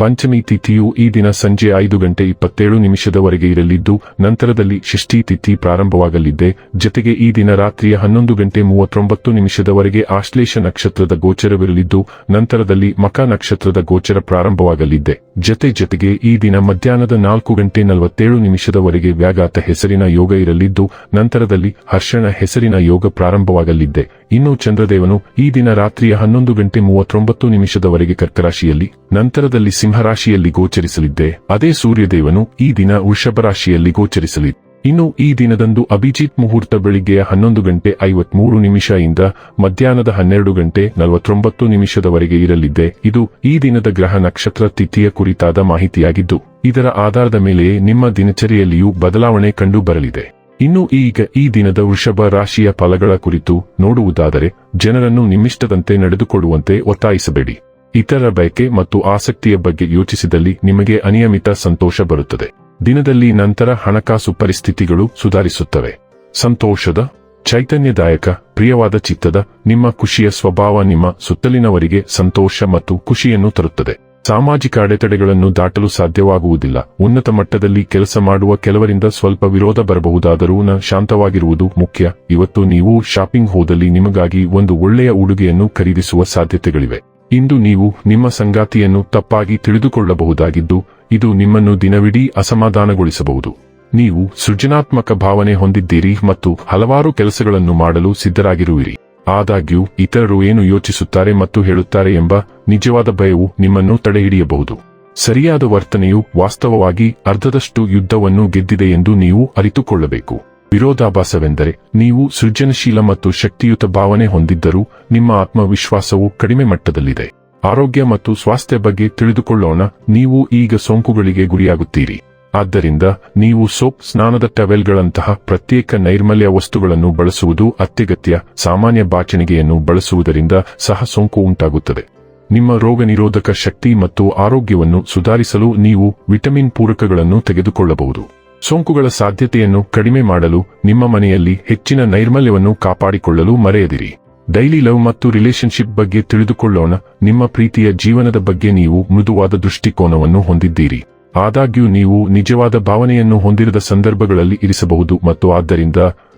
ಪಂಚಮಿ ತಿಥಿಯು ಈ ದಿನ ಸಂಜೆ ಐದು ಗಂಟೆ ಇಪ್ಪತ್ತೇಳು ನಿಮಿಷದವರೆಗೆ ಇರಲಿದ್ದು, ನಂತರದಲ್ಲಿ ಷಷ್ಠಿ ತಿಥಿ ಪ್ರಾರಂಭವಾಗಲಿದೆ. ಜತೆಗೆ ಈ ದಿನ ರಾತ್ರಿಯ ಹನ್ನೊಂದು ಗಂಟೆ ಮೂವತ್ತೊಂಬತ್ತು ನಿಮಿಷದವರೆಗೆ ಆಶ್ಲೇಷ ನಕ್ಷತ್ರದ ಗೋಚರವಿರಲಿದ್ದು, ನಂತರದಲ್ಲಿ ಮಕ ನಕ್ಷತ್ರದ ಗೋಚರ ಪ್ರಾರಂಭವಾಗಲಿದೆ. ಜತೆ ಜತೆಗೆ ಈ ದಿನ ಮಧ್ಯಾಹ್ನದ ನಾಲ್ಕು ಗಂಟೆ ನಲವತ್ತೇಳು ನಿಮಿಷದವರೆಗೆ ವ್ಯಾಘಾತ ಹೆಸರಿನ ಯೋಗ ಇರಲಿದ್ದು, ನಂತರದಲ್ಲಿ ಹರ್ಷಣ ಹೆಸರಿನ ಯೋಗ ಪ್ರಾರಂಭವಾಗಲಿದೆ. ಇನ್ನು ಚಂದ್ರದೇವನು ಈ ದಿನ ರಾತ್ರಿಯ ಹನ್ನೊಂದು ಗಂಟೆ ಮೂವತ್ತೊಂಬತ್ತು ನಿಮಿಷದವರೆಗೆ ಕರ್ಕರಾಶಿಯಲ್ಲಿ ನಂತರದಲ್ಲಿ ಸಿಂಹರಾಶಿಯಲ್ಲಿ ಗೋಚರಿಸಲಿದ್ದೆ. ಅದೇ ಸೂರ್ಯದೇವನು ಈ ದಿನ ವೃಷಭರಾಶಿಯಲ್ಲಿ ರಾಶಿಯಲ್ಲಿ ಗೋಚರಿಸಲಿದೆ ಇನ್ನು ಈ ದಿನದಂದು ಅಭಿಜಿತ್ ಮುಹೂರ್ತ ಬೆಳಿಗ್ಗೆಯ ಹನ್ನೊಂದು ಗಂಟೆ ಐವತ್ಮೂರು ನಿಮಿಷ ಇಂದ ಮಧ್ಯಾಹ್ನದ ಹನ್ನೆರಡು ಗಂಟೆ ನಲವತ್ತೊಂಬತ್ತು ನಿಮಿಷದವರೆಗೆ ಇರಲಿದ್ದೆ. ಇದು ಈ ದಿನದ ಗ್ರಹ ನಕ್ಷತ್ರ ತಿಥಿಯ ಕುರಿತಾದ ಮಾಹಿತಿಯಾಗಿದ್ದು, ಇದರ ಆಧಾರದ ಮೇಲೆಯೇ ನಿಮ್ಮ ದಿನಚರಿಯಲ್ಲಿಯೂ ಬದಲಾವಣೆ ಕಂಡು ಬರಲಿದೆ ಇನ್ನು ಈಗ ಈ ದಿನದ ವೃಷಭ ರಾಶಿಯ ಫಲಗಳ ಕುರಿತು ನೋಡುವುದಾದರೆ, ಜನರನ್ನು ನಿಮ್ಮಿಷ್ಟದಂತೆ ನಡೆದುಕೊಳ್ಳುವಂತೆ ಒತ್ತಾಯಿಸಬೇಡಿ. ಇತರ ಬಯಕೆ ಮತ್ತು ಆಸಕ್ತಿಯ ಬಗ್ಗೆ ಯೋಚಿಸಿದಲ್ಲಿ ನಿಮಗೆ ಅನಿಯಮಿತ ಸಂತೋಷ ಬರುತ್ತದೆ. ದಿನದಲ್ಲಿ ನಂತರ ಹಣಕಾಸು ಪರಿಸ್ಥಿತಿಗಳು ಸುಧಾರಿಸುತ್ತವೆ. ಸಂತೋಷದ, ಚೈತನ್ಯದಾಯಕ, ಪ್ರಿಯವಾದ ಚಿತ್ತದ, ನಿಮ್ಮ ಖುಷಿಯ ಸ್ವಭಾವ ನಿಮ್ಮ ಸುತ್ತಲಿನವರಿಗೆ ಸಂತೋಷ ಮತ್ತು ಖುಷಿಯನ್ನು ತರುತ್ತದೆ. ಸಾಮಾಜಿಕ ಅಡೆತಡೆಗಳನ್ನು ದಾಟಲು ಸಾಧ್ಯವಾಗುವುದಿಲ್ಲ. ಉನ್ನತ ಮಟ್ಟದಲ್ಲಿ ಕೆಲಸ ಮಾಡುವ ಕೆಲವರಿಂದ ಸ್ವಲ್ಪ ವಿರೋಧ ಬರಬಹುದಾದರೂ ನ ಶಾಂತವಾಗಿರುವುದು ಮುಖ್ಯ. ಇವತ್ತು ನೀವು ಶಾಪಿಂಗ್ ಹೋದಲ್ಲಿ ನಿಮಗಾಗಿ ಒಂದು ಒಳ್ಳೆಯ ಉಡುಗೆಯನ್ನು ಖರೀದಿಸುವ ಸಾಧ್ಯತೆಗಳಿವೆ. ಇಂದು ನೀವು ನಿಮ್ಮ ಸಂಗಾತಿಯನ್ನು ತಪ್ಪಾಗಿ ತಿಳಿದುಕೊಳ್ಳಬಹುದಾಗಿದ್ದು, ಇದು ನಿಮ್ಮನ್ನು ದಿನವಿಡೀ ಅಸಮಾಧಾನಗೊಳಿಸಬಹುದು. ನೀವು ಸೃಜನಾತ್ಮಕ ಭಾವನೆ ಹೊಂದಿದ್ದೀರಿ ಮತ್ತು ಹಲವಾರು ಕೆಲಸಗಳನ್ನು ಮಾಡಲು ಸಿದ್ಧರಾಗಿರುವಿರಿ. ಆದಾಗ್ಯೂ, ಇತರರು ಏನು ಯೋಚಿಸುತ್ತಾರೆ ಮತ್ತು ಹೇಳುತ್ತಾರೆ ಎಂಬ ನಿಜವಾದ ಭಯವು ನಿಮ್ಮನ್ನು ತಡೆಹಿಡಿಯಬಹುದು. ಸರಿಯಾದ ವರ್ತನೆಯು ವಾಸ್ತವವಾಗಿ ಅರ್ಧದಷ್ಟು ಯುದ್ಧವನ್ನು ಗೆದ್ದಿದೆ ಎಂದು ನೀವು ಅರಿತುಕೊಳ್ಳಬೇಕು. ವಿರೋಧಾಭಾಸವೆಂದರೆ ನೀವು ಸೃಜನಶೀಲ ಮತ್ತು ಶಕ್ತಿಯುತ ಭಾವನೆ ಹೊಂದಿದ್ದರೂ ನಿಮ್ಮ ಆತ್ಮವಿಶ್ವಾಸವು ಕಡಿಮೆ ಮಟ್ಟದಲ್ಲಿದೆ. ಆರೋಗ್ಯ ಮತ್ತು ಸ್ವಾಸ್ಥ್ಯ ಬಗ್ಗೆ ತಿಳಿದುಕೊಳ್ಳೋಣ, ನೀವು ಈಗ ಸೋಂಕುಗಳಿಗೆ ಗುರಿಯಾಗುತ್ತೀರಿ. ಆದ್ದರಿಂದ ನೀವು ಸೋಪ್ ಸ್ನಾನದ ಟವೆಲ್ಗಳಂತಹ ಪ್ರತ್ಯೇಕ ನೈರ್ಮಲ್ಯ ವಸ್ತುಗಳನ್ನು ಬಳಸುವುದು ಅತ್ಯಗತ್ಯ, ಸಾಮಾನ್ಯ ಬಾಚಣಿಗೆಯನ್ನು ಬಳಸುವುದರಿಂದ ಸಹ ಸೋಂಕು ಉಂಟಾಗುತ್ತದೆ. ನಿಮ್ಮ ರೋಗ ನಿರೋಧಕ ಶಕ್ತಿ ಮತ್ತು ಆರೋಗ್ಯವನ್ನು ಸುಧಾರಿಸಲು ನೀವು ವಿಟಮಿನ್ ಪೂರಕಗಳನ್ನು ತೆಗೆದುಕೊಳ್ಳಬಹುದು. ಸೋಂಕುಗಳ ಸಾಧ್ಯತೆಯನ್ನು ಕಡಿಮೆ ಮಾಡಲು ನಿಮ್ಮ ಮನೆಯಲ್ಲಿ ಹೆಚ್ಚಿನ ನೈರ್ಮಲ್ಯವನ್ನು ಕಾಪಾಡಿಕೊಳ್ಳಲು ಮರೆಯದಿರಿ. ಡೈಲಿ ಲವ್ ಮತ್ತು ರಿಲೇಶನ್ಶಿಪ್ ಬಗ್ಗೆ ತಿಳಿದುಕೊಳ್ಳೋಣ. ನಿಮ್ಮ ಪ್ರೀತಿಯ ಜೀವನದ ಬಗ್ಗೆ ನೀವು ಮೃದುವಾದ ದೃಷ್ಟಿಕೋನವನ್ನು ಹೊಂದಿದ್ದೀರಿ. ಆದಾಗ್ಯೂ ನೀವು ನಿಜವಾದ ಭಾವನೆಯನ್ನು ಹೊಂದಿರದ ಸಂದರ್ಭಗಳಲ್ಲಿ ಇರಿಸಬಹುದು ಮತ್ತು ಆದ್ದರಿಂದ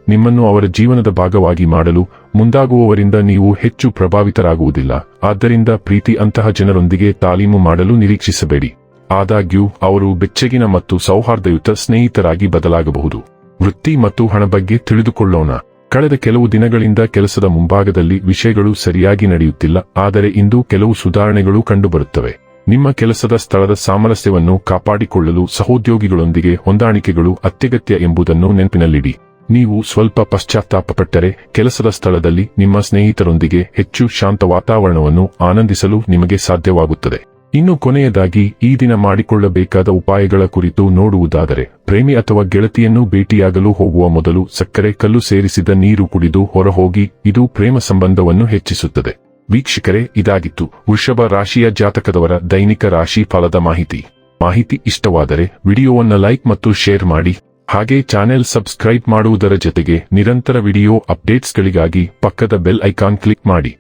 ನಿಮ್ಮನ್ನು ಅವರ ಜೀವನದ ಭಾಗವಾಗಿ ಮಾಡಲು ಮುಂದಾಗುವವರಿಂದ ನೀವು ಹೆಚ್ಚು ಪ್ರಭಾವಿತರಾಗುವುದಿಲ್ಲ. ಆದ್ದರಿಂದ ಪ್ರೀತಿ ಅಂತಹ ಜನರೊಂದಿಗೆ ತಾಲೀಮು ಮಾಡಲು ನಿರೀಕ್ಷಿಸಬೇಡಿ. ಆದಾಗ್ಯೂ, ಅವರು ಬೆಚ್ಚಗಿನ ಮತ್ತು ಸೌಹಾರ್ದಯುತ ಸ್ನೇಹಿತರಾಗಿ ಬದಲಾಗಬಹುದು. ವೃತ್ತಿ ಮತ್ತು ಹಣ ಬಗ್ಗೆ ತಿಳಿದುಕೊಳ್ಳೋಣ. ಕಳೆದ ಕೆಲವು ದಿನಗಳಿಂದ ಕೆಲಸದ ಮುಂಭಾಗದಲ್ಲಿ ವಿಷಯಗಳು ಸರಿಯಾಗಿ ನಡೆಯುತ್ತಿಲ್ಲ, ಆದರೆ ಇಂದು ಕೆಲವು ಸುಧಾರಣೆಗಳು ಕಂಡುಬರುತ್ತವೆ. ನಿಮ್ಮ ಕೆಲಸದ ಸ್ಥಳದ ಸಾಮರಸ್ಯವನ್ನು ಕಾಪಾಡಿಕೊಳ್ಳಲು ಸಹೋದ್ಯೋಗಿಗಳೊಂದಿಗೆ ಹೊಂದಾಣಿಕೆಗಳು ಅತ್ಯಗತ್ಯ ಎಂಬುದನ್ನು ನೆನಪಿನಲ್ಲಿಡಿ. ನೀವು ಸ್ವಲ್ಪ ಪಶ್ಚಾತ್ತಾಪಪಟ್ಟರೆ ಕೆಲಸದ ಸ್ಥಳದಲ್ಲಿ ನಿಮ್ಮ ಸ್ನೇಹಿತರೊಂದಿಗೆ ಹೆಚ್ಚು ಶಾಂತ ವಾತಾವರಣವನ್ನು ಆನಂದಿಸಲು ನಿಮಗೆ ಸಾಧ್ಯವಾಗುತ್ತದೆ. ಇನ್ನು ಕೊನೆಯದಾಗಿ ಈ ದಿನ ಮಾಡಿಕೊಳ್ಳಬೇಕಾದ ಉಪಾಯಗಳ ಕುರಿತು ನೋಡುವುದಾದರೆ, ಪ್ರೇಮಿ ಅಥವಾ ಗೆಳತಿಯನ್ನು ಭೇಟಿಯಾಗಲು ಹೋಗುವ ಮೊದಲು ಸಕ್ಕರೆ ಕಲ್ಲು ಸೇರಿಸಿದ ನೀರು ಕುಡಿದು ಹೊರಹೋಗಿ ಇದು ಪ್ರೇಮ ಸಂಬಂಧವನ್ನು ಹೆಚ್ಚಿಸುತ್ತದೆ. ವೀಕ್ಷಕರೇ, ಇದಾಗಿತ್ತು ವೃಷಭ ರಾಶಿಯ ಜಾತಕದವರ ದೈನಿಕ ರಾಶಿ ಫಲದ ಮಾಹಿತಿ. ಮಾಹಿತಿ ಇಷ್ಟವಾದರೆ ವಿಡಿಯೋವನ್ನು ಲೈಕ್ ಮತ್ತು ಶೇರ್ ಮಾಡಿ, ಹಾಗೆ ಚಾನೆಲ್ ಸಬ್ಸ್ಕ್ರೈಬ್ ಮಾಡುವುದರ ಜೊತೆಗೆ ನಿರಂತರ ವಿಡಿಯೋ ಅಪ್ಡೇಟ್ಸ್ಗಳಿಗಾಗಿ ಪಕ್ಕದ ಬೆಲ್ ಐಕಾನ್ ಕ್ಲಿಕ್ ಮಾಡಿ.